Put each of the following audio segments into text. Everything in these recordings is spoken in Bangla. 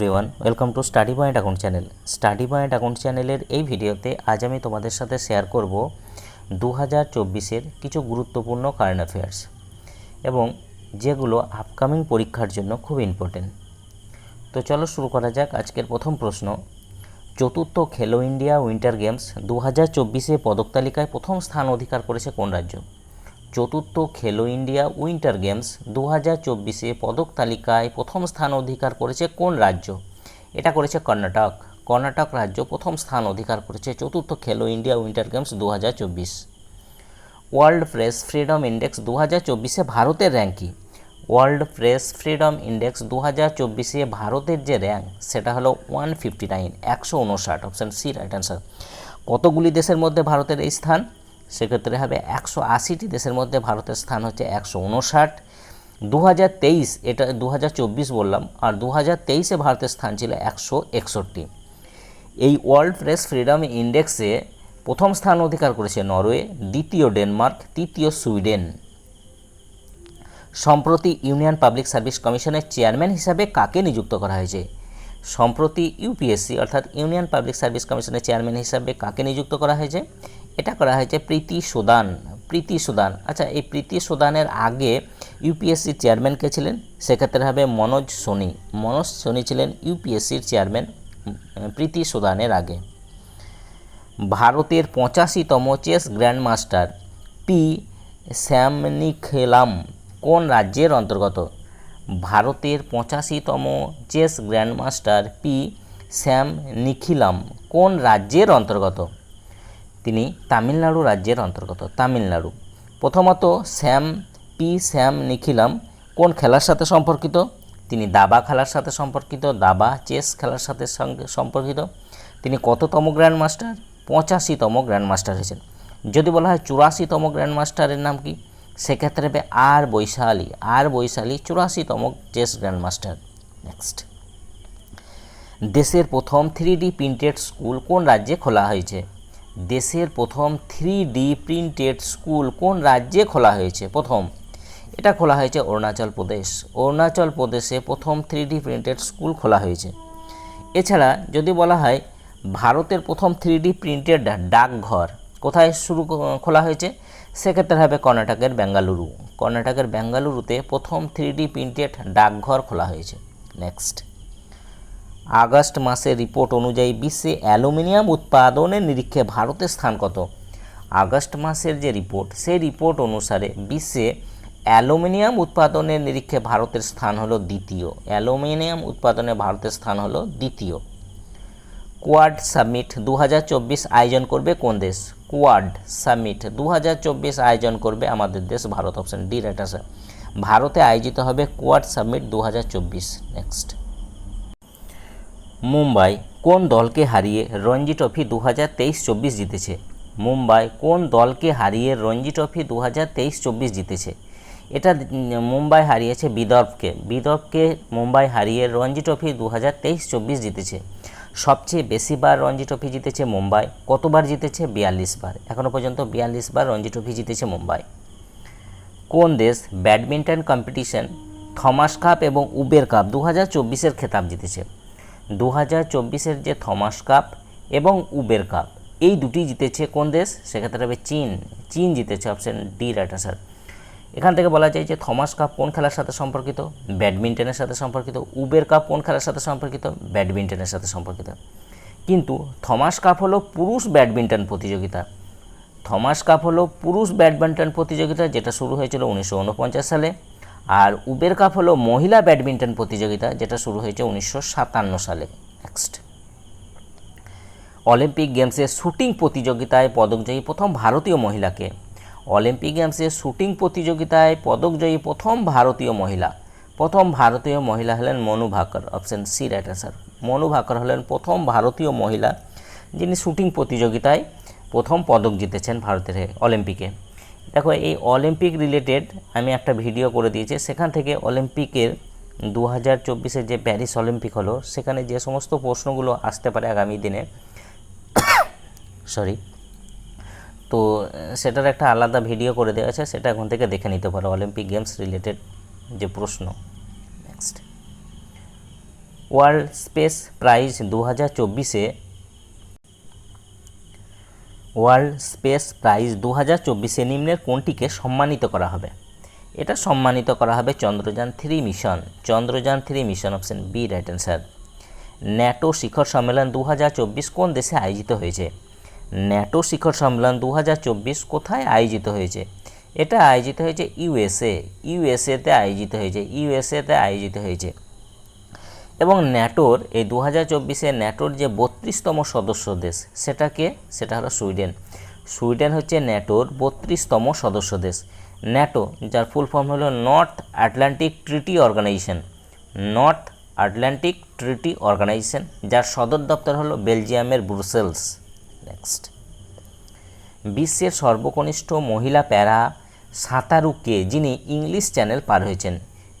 Everyone welcome to study point account channel study point account চ্যানেলের এই ভিডিওতে আজ আমি তোমাদের সাথে শেয়ার করব দু হাজার চব্বিশের কিছু গুরুত্বপূর্ণ কারেন্ট অ্যাফেয়ার্স এবং যেগুলো আপকামিং পরীক্ষার জন্য খুব ইম্পর্টেন্ট তো চলো শুরু করা যাক আজকের প্রথম প্রশ্ন। চতুর্থ খেলো ইন্ডিয়া উইন্টার গেমস দু হাজার চব্বিশে পদক তালিকায় প্রথম স্থান অধিকার করেছে কোন রাজ্য? চতুর্থ খেলো ইন্ডিয়া উইন্টার গেমস দু হাজার চব্বিশে পদক তালিকায় প্রথম স্থান অধিকার করেছে কোন রাজ্য? এটা করেছে কর্ণাটক। কর্ণাটক রাজ্য প্রথম স্থান অধিকার করেছে চতুর্থ খেলো ইন্ডিয়া উইন্টার গেমস দু হাজার চব্বিশ। ওয়ার্ল্ড প্রেস ফ্রিডম ইন্ডেক্স দু হাজার চব্বিশে ভারতের rank world press freedom index দু হাজার চব্বিশে ভারতের যে র্যাঙ্ক, সেটা হলো ওয়ান ফিফটি নাইন, একশো উনষাট, অপশান সি, রাইট অ্যান্সার। কতগুলি দেশের মধ্যে ভারতের এই স্থান? সেক্ষেত্রে হবে একশো আশিটি দেশের মধ্যে ভারতের স্থান হচ্ছে একশো উনষাট। দু হাজার তেইশ এটা দু হাজার চব্বিশ বললাম, আর দু হাজার তেইশে ভারতের স্থান ছিল একশো একষট্টি। এই ওয়ার্ল্ড প্রেস ফ্রিডম ইন্ডেক্সে প্রথম স্থান অধিকার করেছে নরওয়ে, দ্বিতীয় ডেনমার্ক, তৃতীয় সুইডেন। সম্প্রতি ইউনিয়ন পাবলিক সার্ভিস কমিশনের চেয়ারম্যান হিসাবে কাকে নিযুক্ত করা হয়েছে? সম্প্রতি ইউপিএসসি অর্থাৎ ইউনিয়ন পাবলিক সার্ভিস কমিশনের চেয়ারম্যান হিসাবে কাকে নিযুক্ত করা হয়েছে? এটা করা হয়েছে প্রীতি সুদান প্রীতি সুদান। আচ্ছা এই প্রীতি সুদানের আগে ইউপিএসসির চেয়ারম্যান কে ছিলেন? সেক্ষেত্রে হবে মনোজ সোনি। মনোজ সোনি ছিলেন ইউপিএসসির চেয়ারম্যান প্রীতি সুদানের আগে। ভারতের পঁচাশিতম চেস গ্র্যান্ডমাস্টার পি শ্যামনিখেলাম, কোন রাজ্যের অন্তর্গত? ভারতের পঁচাশিতম chess grandmaster P Shyam Nikhil কোন রাজ্যের অন্তর্গত? তিনি তামিলনাড়ু রাজ্যের অন্তর্গত, তামিলনাড়ু। প্রথমত শ্যাম পি শ্যাম নিখিলাম কোন খেলার সাথে সম্পর্কিত? তিনি দাবা খেলার সাথে সম্পর্কিত, দাবা, চেস খেলার সাথে সঙ্গে সম্পর্কিত। তিনি কততম গ্র্যান্ড মাস্টার পঁচাশিতম গ্র্যান্ড মাস্টার হয়েছেন। যদি বলা হয় চুরাশিতম গ্র্যান্ড মাস্টারের নাম কি? সেক্ষেত্রে আর বৈশালী। আর বৈশালী চুরাশিতম চেস গ্র্যান্ড মাস্টার নেক্সট দেশের প্রথম থ্রি ডি প্রিন্টেড স্কুল কোন রাজ্যে খোলা হয়েছে? দেশের প্রথম থ্রি ডি প্রিন্টেড স্কুল কোন রাজ্যে খোলা হয়েছে? প্রথম, এটা খোলা হয়েছে অরুণাচল প্রদেশ। অরুণাচল প্রদেশে প্রথম থ্রি ডি প্রিন্টেড স্কুল খোলা হয়েছে। এছাড়া যদি বলা হয়, ভারতের প্রথম থ্রি ডি প্রিন্টেড ডাকঘর কোথায় শুরু খোলা হয়েছে? সেক্ষেত্রে হবে কর্ণাটকের বেঙ্গালুরু। কর্ণাটকের বেঙ্গালুরুতে প্রথম থ্রি ডি প্রিন্টেড ডাকঘর খোলা হয়েছে। নেক্সট। আগস্ট মাসের রিপোর্ট অনুযায়ী বিশ্বে অ্যালুমিনিয়াম উৎপাদনের নিরীক্ষে ভারতের স্থান কত? আগস্ট মাসের যে রিপোর্ট, সেই রিপোর্ট অনুসারে বিশ্বে অ্যালুমিনিয়াম উৎপাদনের নিরীক্ষে ভারতের স্থান হলো দ্বিতীয়। অ্যালুমিনিয়াম উৎপাদনে ভারতের স্থান হলো দ্বিতীয়। কোয়াড সামিট দু আয়োজন করবে কোন দেশ? কোয়াড সামিট দু আয়োজন করবে আমাদের দেশ, ভারত, অপশন ডি রাইট আছে ভারতে আয়োজিত হবে কোয়াড সামিট দু নেক্সট। মুম্বাই কোন দলকে হারিয়ে রঞ্জি ট্রফি দু হাজার তেইশ চব্বিশ জিতেছে? মুম্বাই কোন দলকে হারিয়ে রঞ্জি ট্রফি দু হাজার তেইশ চব্বিশ জিতেছে? এটা মুম্বাই হারিয়েছে বিদর্ভকে। বিদর্ভকে মুম্বাই হারিয়ে রঞ্জি ট্রফি দু হাজার তেইশ চব্বিশ জিতেছে। সবচেয়ে বেশিবার রঞ্জি ট্রফি জিতেছে মুম্বাই। কতবার জিতেছে? বিয়াল্লিশ বার এখনও পর্যন্ত বিয়াল্লিশ বার রঞ্জি ট্রফি জিতেছে মুম্বাই। কোন দেশ ব্যাডমিন্টন কম্পিটিশন, থমাস কাপ এবং উবের কাপ দু হাজার চব্বিশের খেতাব জিতেছে? দু হাজার চব্বিশের যে থমাস কাপ এবং উবের কাপ, এই দুটি জিতেছে কোন দেশ? সেক্ষেত্রে হবে চীন। চীন জিতেছে অপশন ডি রাইট আনসার এখান থেকে বলা যায় যে থমাস কাপ কোন খেলার সাথে সম্পর্কিত? ব্যাডমিন্টনের সাথে সম্পর্কিত। উবের কাপ কোন খেলার সাথে সম্পর্কিত? ব্যাডমিন্টনের সাথে সম্পর্কিত। কিন্তু থমাস কাপ হলো পুরুষ ব্যাডমিন্টন প্রতিযোগিতা। থমাস কাপ হলো পুরুষ ব্যাডমিন্টন প্রতিযোগিতা, যেটা শুরু হয়েছিল উনিশশো উনপঞ্চাশ সালে। আর উবের কাপ হলো মহিলা ব্যাডমিন্টন প্রতিযোগিতা, যেটা শুরু হয়েছে উনিশশো সাতান্ন সালে নেক্সট অলিম্পিক গেমসে শ্যুটিং প্রতিযোগিতায় পদকজয়ী প্রথম ভারতীয় মহিলাকে। অলিম্পিক গেমসে শ্যুটিং প্রতিযোগিতায় পদকজয়ী প্রথম ভারতীয় মহিলা। প্রথম ভারতীয় মহিলা হলেন Manu Bhaker option C right answer Manu Bhaker হলেন প্রথম ভারতীয় মহিলা যিনি শ্যুটিং প্রতিযোগিতায় প্রথম পদক জিতেছেন ভারতের অলিম্পিকে। দেখো, এই অলিম্পিক রিলেটেড আমি একটা ভিডিও করে দিয়েছি। সেখান থেকে অলিম্পিকের দু হাজার চব্বিশের যে প্যারিস অলিম্পিক হলো, সেখানে যে সমস্ত প্রশ্নগুলো আসতে পারে আগামী দিনে সরি তো সেটার একটা আলাদা ভিডিও করে দেওয়া আছে। সেটা এখন থেকে দেখে নিতে পারো অলিম্পিক গেমস রিলেটেড যে প্রশ্ন। নেক্সট ওয়ার্ল্ড স্পেস প্রাইজ দু হাজার চব্বিশে ওয়ার্ল্ড স্পেস প্রাইজ দু হাজার চব্বিশে নিম্নের কোনটিকে সম্মানিত করা হবে? এটা সম্মানিত করা হবে Chandrayaan three mission. Chandrayaan three mission option B, right answer. NATO শিখর সম্মেলন দু হাজার চব্বিশ কোন দেশে আয়োজিত হয়েছে? ন্যাটো শিখর সম্মেলন দু হাজার চব্বিশ কোথায় আয়োজিত হয়েছে? এটা আয়োজিত হয়েছে ইউএসএ ইউএসএতে আয়োজিত হয়েছে। ইউএসএতে আয়োজিত হয়েছে। এবং ন্যাটোর, এই দু হাজার চব্বিশে ন্যাটোর যে বত্রিশতম সদস্য দেশ, সেটাকে, সেটা হলো সুইডেন। সুইডেন হচ্ছে ন্যাটোর বত্রিশতম সদস্য দেশ। ন্যাটো, যার ফুল ফর্ম হলো North Atlantic treaty organization. North Atlantic treaty organization, যার সদর দপ্তর হলো বেলজিয়ামের ব্রুসেলস। নেক্সট। বিশ্বের সর্বকনিষ্ঠ মহিলা প্যারা সাঁতারুকে, যিনি ইংলিশ চ্যানেল পার হয়েছেন।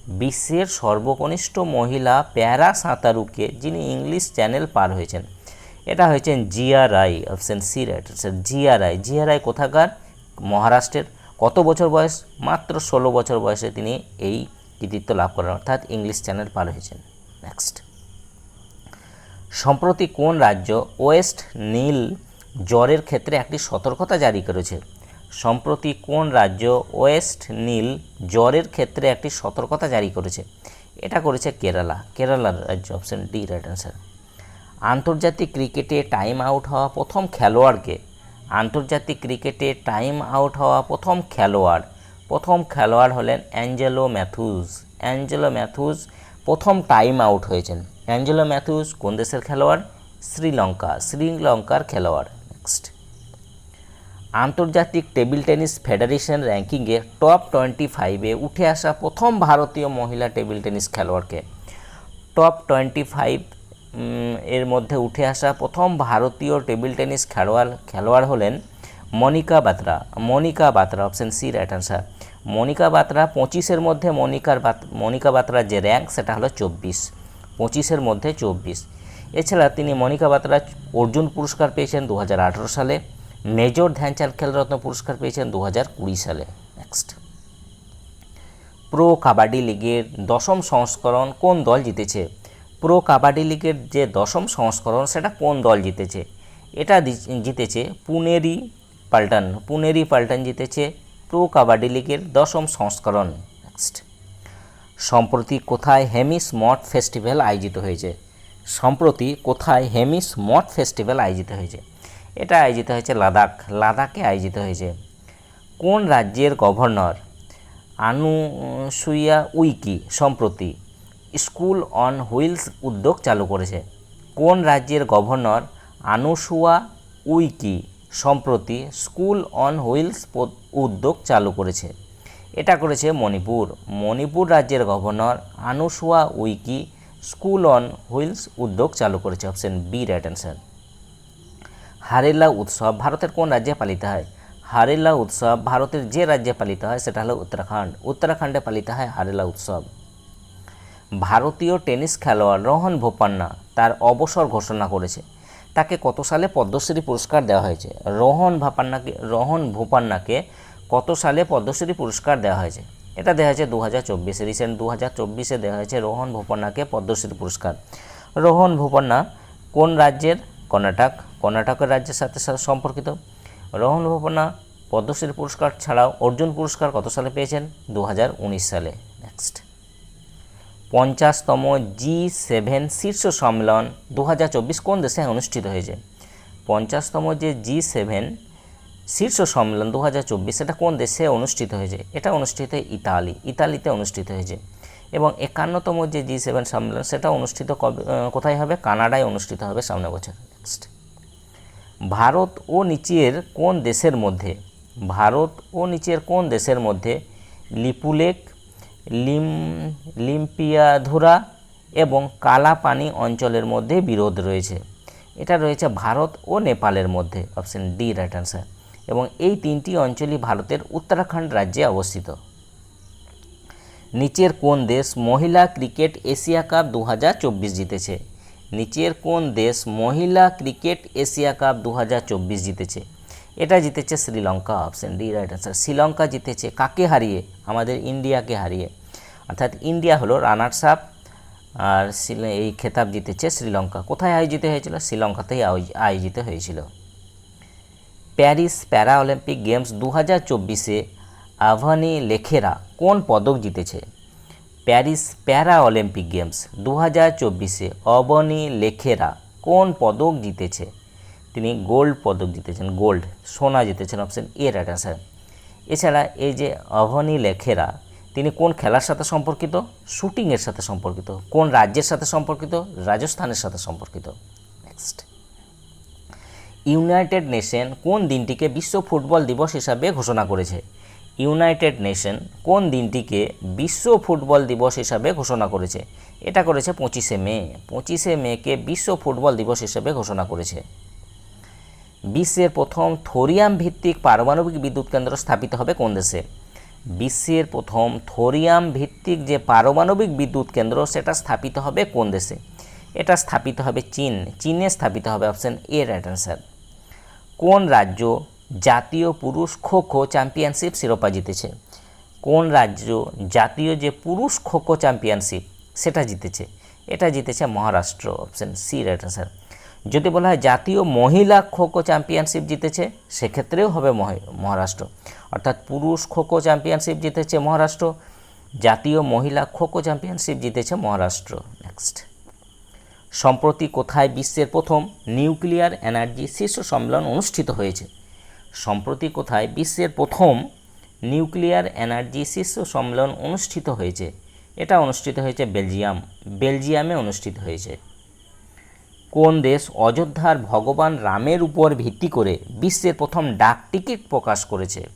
বিশ্বের সর্বকনিষ্ঠ মহিলা প্যারা সাঁতারুকে যিনি ইংলিশ চ্যানেল পার হয়েছেন। এটা হয়েছেন জিআরআই অপশন সি রাইট। রায় জিয়া রায় কোথাকার? মহারাষ্ট্রের। কত বছর বয়স? মাত্র ষোলো বছর বয়সে তিনি এই কৃতিত্ব লাভ করেন, অর্থাৎ ইংলিশ চ্যানেল পার হয়েছেন। নেক্সট সম্প্রতি কোন রাজ্য ওয়েস্ট নীল জ্বরের ক্ষেত্রে একটি সতর্কতা জারি করেছে? সম্প্রতি কোন রাজ্য ওয়েস্ট নীল জ্বরের ক্ষেত্রে একটি সতর্কতা জারি করেছে? এটা করেছে কেরালা। কেরালার রাজ্য অপশন ডি রাইট অ্যান্সার আন্তর্জাতিক ক্রিকেটে টাইম আউট হওয়া প্রথম খেলোয়াড়কে। আন্তর্জাতিক ক্রিকেটে টাইম আউট হওয়া প্রথম খেলোয়াড়। প্রথম খেলোয়াড় হলেন অ্যাঞ্জেলো ম্যাথুজ অ্যাঞ্জেলো ম্যাথুজ প্রথম টাইম আউট হয়েছেন। অ্যাঞ্জেলো ম্যাথুজ কোন দেশের খেলোয়াড়? শ্রীলঙ্কা। শ্রীলঙ্কার খেলোয়াড়। আন্তর্জাতিক টেবিল টেনিস ফেডারেশন র্যাঙ্কিংয়ে টপ টোয়েন্টি ফাইভে উঠে আসা প্রথম ভারতীয় মহিলা টেবিল টেনিস খেলোয়াড়কে। টপ টোয়েন্টি ফাইভ এর মধ্যে উঠে আসা প্রথম ভারতীয় টেবিল টেনিস খেলোয়াড় খেলোয়াড় হলেন Manika Batra. Manika Batra option C right answer Manika Batra পঁচিশের মধ্যে মনিকার মনিকা বাত্রার যে র্যাঙ্ক সেটা হলো চব্বিশ। পঁচিশের মধ্যে চব্বিশ। এছাড়া তিনি মনিকা বাত্রা অর্জুন পুরস্কার পেয়েছেন দু হাজার আঠেরো সালে। মেজর ধ্যানচাঁদ খেলরত্ন পুরস্কার পেয়েছেন দু হাজার কুড়ি সালে। নেক্সট প্রো কাবাডি লিগের দশম সংস্করণ কোন দল জিতেছে? প্রো কাবাডি লিগের যে দশম সংস্করণ, সেটা কোন দল জিতেছে? এটা জিতেছে পুনেরি পাল্টান। পুনেরি পাল্টান জিতেছে প্রো কাবাডি লিগের দশম সংস্করণ। নেক্সট সম্প্রতি কোথায় হেমিস মঠ ফেস্টিভ্যাল আয়োজিত হয়েছে? সম্প্রতি কোথায় হেমিস মঠ ফেস্টিভ্যাল আয়োজিত হয়েছে? এটা আয়োজিত হয়েছে লাদাখ, লাদাখে আয়োজিত হয়েছে। কোন রাজ্যের গভর্নর? আনুসুইয়া উইকি সম্প্রতি স্কুল অন হুইলস উদ্যোগ চালু করেছে। কোন রাজ্যের গভর্নর? আনুসুয়া উইকি সম্প্রতি স্কুল অন হুইলস উদ্যোগ চালু করেছে। এটা করেছে মণিপুর। মণিপুর রাজ্যের governor Anusuiya Uikey school on wheels উদ্যোগ চালু করেছে। Option B right answer Harela উৎসব ভারতের কোন রাজ্যে পালিত হয়? হারেলা উৎসব ভারতের যে রাজ্যে পালিত হয় সেটা হলো উত্তরাখণ্ড। উত্তরাখণ্ডে পালিত হয় হারেলা উৎসব। ভারতীয় টেনিস খেলোয়াড় রোহন বোপান্না তার অবসর ঘোষণা করেছে। তাকে কত সালে পদ্মশ্রী পুরস্কার দেওয়া হয়েছে? রোহন ভাপান্নাকে রোহন ভোপান্নাকে কত সালে পদ্মশ্রী পুরস্কার দেওয়া হয়েছে? এটা দেওয়া হয়েছে দু হাজার চব্বিশে। রিসেন্ট দু হাজার চব্বিশে দেওয়া হয়েছে রোহন ভোপান্নাকে পদ্মশ্রী পুরস্কার। রোহন ভোপান্না কোন রাজ্যের কর্ণাটক, কর্ণাটকের রাজ্যের সাথে সাথে সম্পর্কিত। রোহন ভোপান্না পদ্মশ্রী পুরস্কার ছাড়াও অর্জুন পুরস্কার কত সালে পেয়েছেন? দু হাজার উনিশ সালে। নেক্সট পঞ্চাশতম জি সেভেন শীর্ষ সম্মেলন দু হাজার চব্বিশ কোন দেশে অনুষ্ঠিত হয়েছে? পঞ্চাশতম যে জি সেভেন শীর্ষ সম্মেলন দু হাজার চব্বিশ এটা কোন দেশে অনুষ্ঠিত হয়েছে? এটা অনুষ্ঠিত ইতালি। ইতালিতে অনুষ্ঠিত হয়েছে। এবং একান্নতম যে জি সেভেন সম্মেলন, সেটা অনুষ্ঠিত কবে কোথায় হবে? কানাডায় অনুষ্ঠিত হবে সামনে বছর। নেক্সট ভারত ও নিচের কোন দেশের মধ্যে? ভারত ও নিচের কোন দেশের মধ্যে? লিপুলেক লিম, লিম্পিয়াধুরা এবং কালাপানি অঞ্চলের মধ্যে বিরোধ রয়েছে। এটা রয়েছে ভারত ও নেপালের মধ্যে। অপশন ডি রাইট অ্যান্সার এবং এই তিনটি অঞ্চলই ভারতের উত্তরাখণ্ড রাজ্যে অবস্থিত। নিচের কোন দেশ? মহিলা ক্রিকেট এশিয়া কাপ দু হাজার চব্বিশ জিতেছে। নিচের কোন দেশ মহিলা ক্রিকেট এশিয়া কাপ দু হাজার চব্বিশ জিতেছে? এটা জিতেছে Sri Lanka option D right answer Sri Lanka জিতেছে কাকে হারিয়ে? আমাদের ইন্ডিয়াকে হারিয়ে। অর্থাৎ ইন্ডিয়া হলো রানার্স আপ আর এই খেতাব জিতেছে শ্রীলঙ্কা। কোথায় আয়োজিত হয়েছিল? শ্রীলঙ্কাতেই আয়োজ- আয়োজিত হয়েছিল। প্যারিস প্যারা অলিম্পিক গেমস দু হাজার চব্বিশে আভানি লেখেরা কোন পদক জিতেছে? প্যারিস প্যারা অলিম্পিক গেমস দু হাজার চব্বিশে অবনী লেখেরা কোন পদক জিতেছে? তিনি গোল্ড পদক জিতেছেন, গোল্ড, সোনা জিতেছেন, অপশন এ, রাইট অ্যান্সার। এছাড়া এই যে অভনী লেখেরা, তিনি কোন খেলার সাথে সম্পর্কিত? শুটিংয়ের সাথে সম্পর্কিত। কোন রাজ্যের সাথে সম্পর্কিত? রাজস্থানের সাথে সম্পর্কিত। নেক্সট। ইউনাইটেড নেশন কোন দিনটিকে বিশ্ব ফুটবল দিবস হিসাবে ঘোষণা করেছে? ইউনাইটেড নেশন কোন দিনটিকে বিশ্ব ফুটবল দিবস হিসাবে ঘোষণা করেছে? এটা করেছে পঁচিশে মে। পঁচিশে মেকে বিশ্ব ফুটবল দিবস হিসাবে ঘোষণা করেছে। বিশ্বের প্রথম থোরিয়াম ভিত্তিক পারমাণবিক বিদ্যুৎ কেন্দ্র স্থাপিত হবে কোন দেশে? বিশ্বের প্রথম থোরিয়াম ভিত্তিক যে পারমাণবিক বিদ্যুৎ কেন্দ্র, সেটা স্থাপিত হবে কোন দেশে? এটা স্থাপিত হবে চীন। চীনে স্থাপিত হবে অপশন এ, রাইট অ্যান্সার। কোন রাজ্য জাতীয় পুরুষ খো খো চ্যাম্পিয়নশিপ শিরোপা জিতেছে। কোন রাজ্য জাতীয় যে পুরুষ খো খো চ্যাম্পিয়নশিপ, সেটা জিতেছে। এটা জিতেছে Maharashtra option C right answer যদি বলা হয় জাতীয় মহিলা খো খো চ্যাম্পিয়নশিপ জিতেছে, সেক্ষেত্রেও হবে মহে- মহারাষ্ট্র। অর্থাৎ পুরুষ খো খো চ্যাম্পিয়নশিপ জিতেছে মহারাষ্ট্র, জাতীয় মহিলা খো খো চ্যাম্পিয়নশিপ জিতেছে মহারাষ্ট্র। নেক্সট সম্প্রতি কোথায় বিশ্বের প্রথম নিউক্লিয়ার এনার্জি শীর্ষ সম্মেলন অনুষ্ঠিত হয়েছে? সম্প্রতি কোথায় বিশ্বের প্রথম নিউক্লিয়ার এনার্জি শীর্ষ সম্মেলন অনুষ্ঠিত হয়েছে। এটা অনুষ্ঠিত হয়েছে বেলজিয়াম। বেলজিয়ামে অনুষ্ঠিত হয়েছে। কোন দেশ অযোধ্যার ভগবান রামের উপর ভিত্তি করে বিশ্বের প্রথম ডাক টিকিট প্রকাশ করেছে?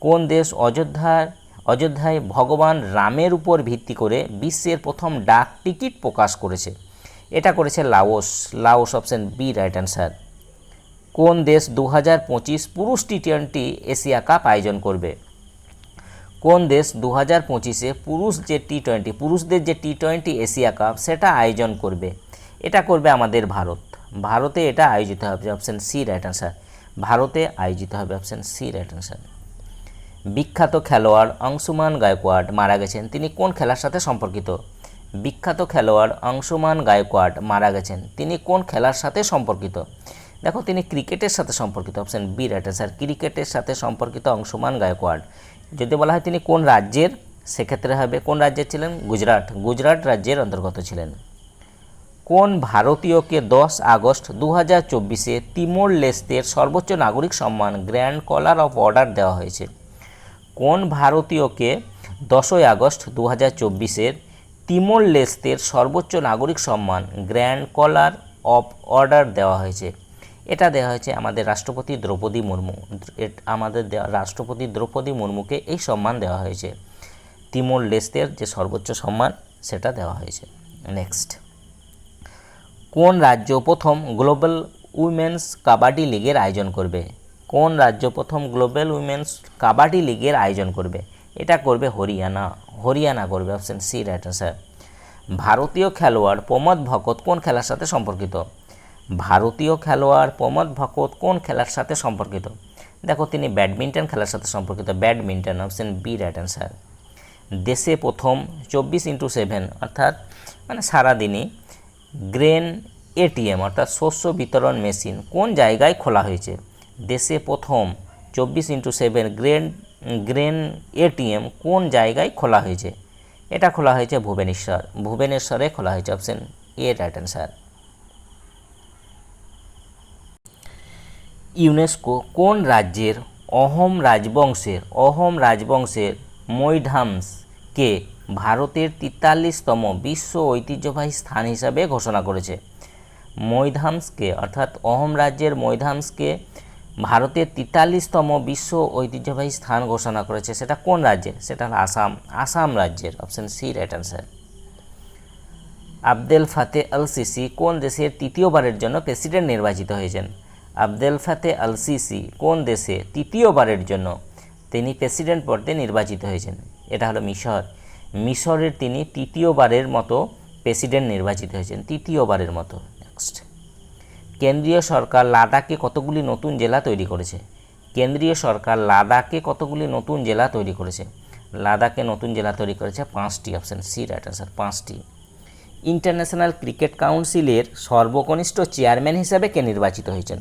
কোন দেশ অযোধ্যার, অযোধ্যায় ভগবান রামের উপর ভিত্তি করে বিশ্বের প্রথম ডাক টিকিট প্রকাশ করেছে? এটা করেছে Laos. Laos option B, right answer. কোন দেশ দু হাজার পঁচিশ পুরুষ টি টোয়েন্টি এশিয়া কাপ আয়োজন করবে? কোন দেশ দু হাজার পঁচিশে পুরুষ যে টি টোয়েন্টি পুরুষদের যে টি টোয়েন্টি এশিয়া কাপ, সেটা আয়োজন করবে? এটা করবে আমাদের ভারত। ভারতে এটা আয়োজিত হবে অপশন সি রাইট অ্যান্সার ভারতে আয়োজিত হবে অপশন সি রাইট অ্যান্সার বিখ্যাত খেলোয়াড় অংশুমান গায়কোয়াড় মারা গেছেন। তিনি কোন খেলার সাথে সম্পর্কিত? বিখ্যাত খেলোয়াড় অংশুমান গায়কোয়াড় মারা গেছেন। তিনি কোন খেলার সাথে সম্পর্কিত? দেখো, তিনি ক্রিকেটের সাথে সম্পর্কিত অপশন বি রাইট অ্যান্সার ক্রিকেটের সাথে সম্পর্কিত অংশুমান গায়কোয়াড়। যদি বলা হয় তিনি কোন রাজ্যের, সেক্ষেত্রে হবে কোন রাজ্যের ছিলেন? গুজরাট। গুজরাট রাজ্যের অন্তর্গত ছিলেন। কোন ভারতীয়কে দশ আগস্ট দু হাজার চব্বিশে তিমোর লেস্তের সর্বোচ্চ নাগরিক সম্মান, গ্র্যান্ড কলার অফ অর্ডার দেওয়া হয়েছে? কোন ভারতীয়কে দশই আগস্ট দু হাজার চব্বিশের তিমোর লেস্তের সর্বোচ্চ নাগরিক সম্মান, গ্র্যান্ড কলার অফ অর্ডার দেওয়া হয়েছে? এটা দেওয়া হয়েছে আমাদের রাষ্ট্রপতি দ্রৌপদী মুর্মু। আমাদের রাষ্ট্রপতি দ্রৌপদী মুর্মুকে এই সম্মান দেওয়া হয়েছে। তিমোর লেস্তের যে সর্বোচ্চ সম্মান, সেটা দেওয়া হয়েছে। নেক্সট। কোন রাজ্য প্রথম গ্লোবাল উইমেন্স কাবাডি লিগের আয়োজন করবে? কোন রাজ্য প্রথম গ্লোবাল উইমেন্স কাবাডি লিগের আয়োজন করবে? এটা করবে হরিয়ানা। হরিয়ানা করবে, অপশন সি, রাইট অ্যান্সার ভারতীয় খেলোয়াড় প্রমোদ ভকত কোন খেলার সাথে সম্পর্কিত? ভারতীয় খেলোয়াড় প্রমোদ ভকত কোন খেলার সাথে সম্পর্কিত? দেখো, তিনি ব্যাডমিন্টন খেলার সাথে সম্পর্কিত। Badminton option B right answer দেশে প্রথম চব্বিশ ইন্টু সেভেন অর্থাৎ মানে সারাদিনই গ্রেন এটিএম অর্থাৎ শস্য বিতরণ মেশিন কোন জায়গায় খোলা হয়েছে? দেশে প্রথম চব্বিশ into seven grain grain ATM কোন জায়গায় খোলা হয়েছে? এটা খোলা হয়েছে ভুবনেশ্বর। ভুবনেশ্বরে খোলা হয়েছে option A right answer UNESCO কোন রাজ্যের অহোম রাজবংশের অহোম রাজবংশের মৈঢামসকে ভারতের তেতাল্লিশতম বিশ্ব ঐতিহ্যবাহী স্থান হিসাবে ঘোষণা করেছে? মৈধামসকে অর্থাৎ অহোম রাজ্যের মৈধামসকে ভারতের তেতাল্লিশতম বিশ্ব ঐতিহ্যবাহী স্থান ঘোষণা করেছে সেটা কোন রাজ্যের? সেটা হলো আসাম আসাম রাজ্যের option C right answer Abdel Fattah al Sisi কোন দেশের তৃতীয়বারের জন্য প্রেসিডেন্ট নির্বাচিত হয়েছেন? আবদেল ফাতে আল সিসি কোন দেশে তৃতীয়বারের জন্য তিনি প্রেসিডেন্ট পদে নির্বাচিত হয়েছেন? এটা হলো মিশর। মিশরের তিনি তৃতীয়বারের মতো প্রেসিডেন্ট নির্বাচিত হয়েছেন। তৃতীয়বারের মতো। নেক্সট কেন্দ্রীয় সরকার লাদাখে কতগুলি নতুন জেলা তৈরি করেছে? কেন্দ্রীয় সরকার লাদাখে কতগুলি নতুন জেলা তৈরি করেছে? লাদাখে নতুন জেলা তৈরি করেছে পাঁচটি। অপশান সি রাইট আনসার পাঁচটি। ইন্টারন্যাশনাল ক্রিকেট কাউন্সিলের সর্বকনিষ্ঠ চেয়ারম্যান হিসাবে কে নির্বাচিত হয়েছেন?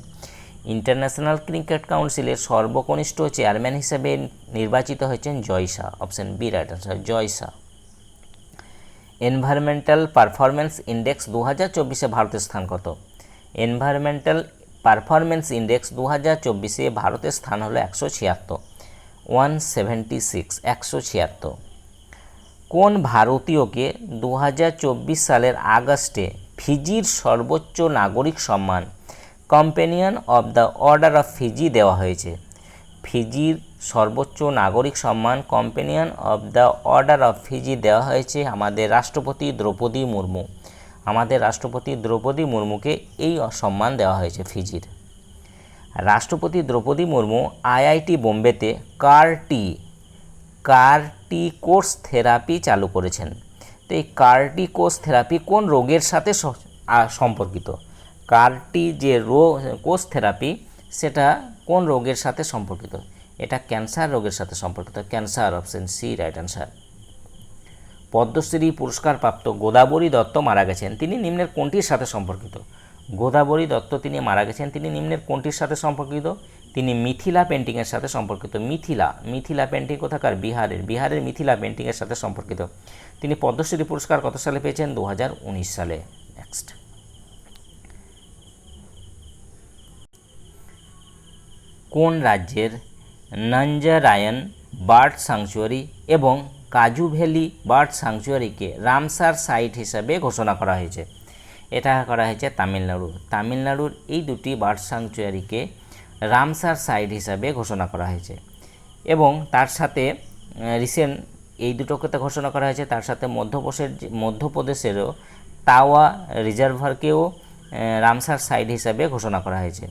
ইন্টারন্যাশনাল ক্রিকেট কাউন্সিলের সর্বকনিষ্ঠ চেয়ারম্যান হিসেবে নির্বাচিত হয়েছেন Jay Shah option B right answer Jay Shah. Environmental performance index দু হাজার চব্বিশে ভারতের স্থান কত? এনভায়রনমেন্টাল পারফরমেন্স ইন্ডেক্স দু হাজার চব্বিশে ভারতের স্থান হলো একশো ছিয়াত্তর। ওয়ান সেভেন্টি সিক্স একশো ছিয়াত্তর। কোন ভারতীয়কে দু হাজার চব্বিশ সালের আগস্টে ফিজির সর্বোচ্চ নাগরিক সম্মান companion of the order of Fiji দেওয়া হয়েছে? ফিজির সর্বোচ্চ নাগরিক সম্মান companion of the order of Fiji দেওয়া হয়েছে আমাদের রাষ্ট্রপতি দ্রৌপদী মুর্মু। আমাদের রাষ্ট্রপতি দ্রৌপদী মুর্মুকে এই সম্মান দেওয়া হয়েছে ফিজির। রাষ্ট্রপতি Droupadi Murmu IIT বোম্বেতে CAR T CAR T course therapy চালু করেছেন। তো এই কার্টি কোর্স থেরাপি কোন রোগের সাথে সম্পর্কিত? কার্টি যে রো, কোর্স থেরাপি, সেটা কোন রোগের সাথে সম্পর্কিত? এটা ক্যান্সার রোগের সাথে সম্পর্কিত। Cancer, option C, right answer. Padma Shri পুরস্কারপ্রাপ্ত গোদাবরী দত্ত মারা গেছেন। তিনি নিম্নের কোনটির সাথে সম্পর্কিত? গোদাবরী দত্ত তিনি মারা গেছেন। তিনি নিম্নের কোনটির সাথে সম্পর্কিত? তিনি মিথিলা পেন্টিংয়ের সাথে সম্পর্কিত। মিথিলা মিথিলা পেন্টিং কোথাকার? বিহারের। বিহারের মিথিলা পেন্টিংয়ের সাথে সম্পর্কিত। তিনি পদ্মশ্রী পুরস্কার কত সালে পেয়েছেন? দু হাজার উনিশ সালে। নেক্সট কোন রাজ্যের নঞ্জারায়ন বার্ড স্যাংচুয়ারি এবং কাজু ভ্যালি বার্ড স্যাংচুয়ারিকে রামসার সাইট হিসাবে ঘোষণা করা হয়েছে? এটা করা হয়েছে তামিলনাড়ু। তামিলনাড়ুর এই দুটি বার্ড স্যাংচুয়ারিকে রামসার সাইট হিসাবে ঘোষণা করা হয়েছে। এবং তার সাথে রিসেন্ট এই দুটোকে তো ঘোষণা করা হয়েছে, তার সাথে মধ্যপ্রদেশের মধ্যপ্রদেশেরও তাওয়া রিজার্ভারকেও রামসার সাইট হিসাবে ঘোষণা করা হয়েছে।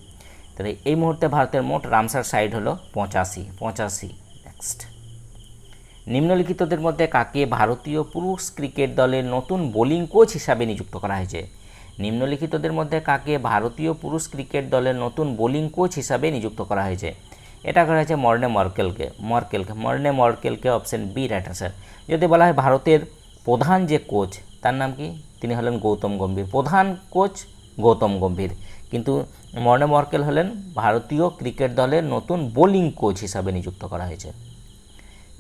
তাহলে এই মুহূর্তে ভারতের মোট রামসার সাইট হলো পঁচাশি পঁচাশি নেক্সট নিম্নলিখিতদের মধ্যে কাকে ভারতীয় পুরুষ ক্রিকেট দলের নতুন বোলিং কোচ হিসাবে নিযুক্ত করা হয়েছে? নিম্নলিখিতদের মধ্যে কাকে ভারতীয় পুরুষ ক্রিকেট দলের নতুন বোলিং কোচ হিসাবে নিযুক্ত করা হয়েছে? এটা করা হয়েছে মর্নে মর্কেলকে। মর্কেলকে মর্নে মর্কেলকে অপশন বি রাইট আনসার যদি বলা হয় ভারতের প্রধান যে কোচ, তার নাম কি? তিনি হলেন গৌতম গম্ভীর। প্রধান কোচ গৌতম গম্ভীর। কিন্তু মর্নে মর্কেল হলেন ভারতীয় ক্রিকেট দলের নতুন বোলিং কোচ হিসাবে নিযুক্ত করা হয়েছে।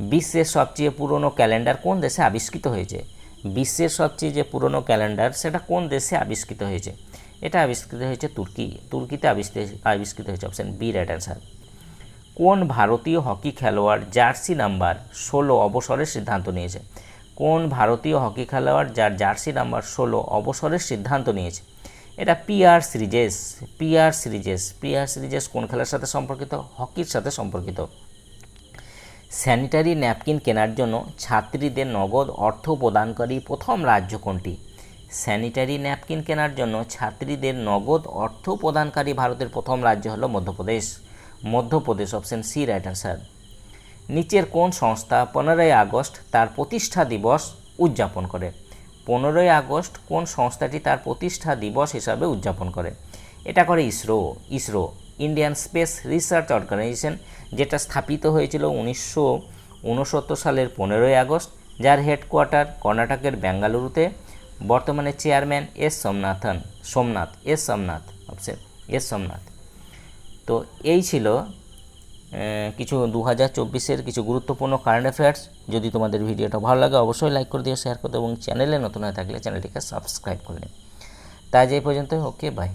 বিশ্বের সবচেয়ে পুরনো ক্যালেন্ডার কোন দেশে আবিষ্কৃত হয়েছে? বিশ্বের সবচেয়ে যে পুরনো ক্যালেন্ডার, সেটা কোন দেশে আবিষ্কৃত হয়েছে? এটা আবিষ্কৃত হয়েছে তুর্কি। তুর্কিতে আবিষ্কৃত আবিষ্কৃত হয়েছে অপশান বি রাইট অ্যান্সার কোন ভারতীয় হকি খেলোয়াড় জার্সি নাম্বার ষোলো অবসরের সিদ্ধান্ত নিয়েছে? কোন ভারতীয় হকি খেলোয়াড় যার জার্সি নাম্বার ষোলো অবসরের সিদ্ধান্ত নিয়েছে? এটা PR series PR series. PR series কোন খেলার সাথে সম্পর্কিত? হকির সাথে সম্পর্কিত। স্যানিটারি ন্যাপকিন কেনার জন্য ছাত্রীদের নগদ অর্থ প্রদানকারী প্রথম রাজ্য কোনটি? স্যানিটারি ন্যাপকিন কেনার জন্য ছাত্রীদের নগদ অর্থ প্রদানকারী ভারতের প্রথম রাজ্য হলো Madhya Pradesh. Madhya Pradesh option C right answer নিচের কোন সংস্থা পনেরোই আগস্ট তার প্রতিষ্ঠা দিবস উদযাপন করে? পনেরোই আগস্ট কোন সংস্থাটি তার প্রতিষ্ঠা দিবস হিসাবে উদযাপন করে? এটা করে ISRO ISRO Indian Space Research Organisation যেটা স্থাপিত হয়েছিল উনিশশো উনসত্তর সালের পনেরোই আগস্ট, যার হেডকোয়ার্টার কর্ণাটকের বেঙ্গালুরুতে। বর্তমানে chairman S Somanathan, Somnath S Somnath option S Somnath. তো এই ছিল কিছু দু হাজার চব্বিশের কিছু গুরুত্বপূর্ণ কারেন্ট অ্যাফেয়ার্স যদি তোমাদের ভিডিওটা ভালো লাগে, অবশ্যই লাইক করে দিও শেয়ার করে দিও, এবং চ্যানেলে নতুন হয়ে থাকলে চ্যানেলটিকে সাবস্ক্রাইব করে নিও। তা আজ এই পর্যন্ত ওকে বাই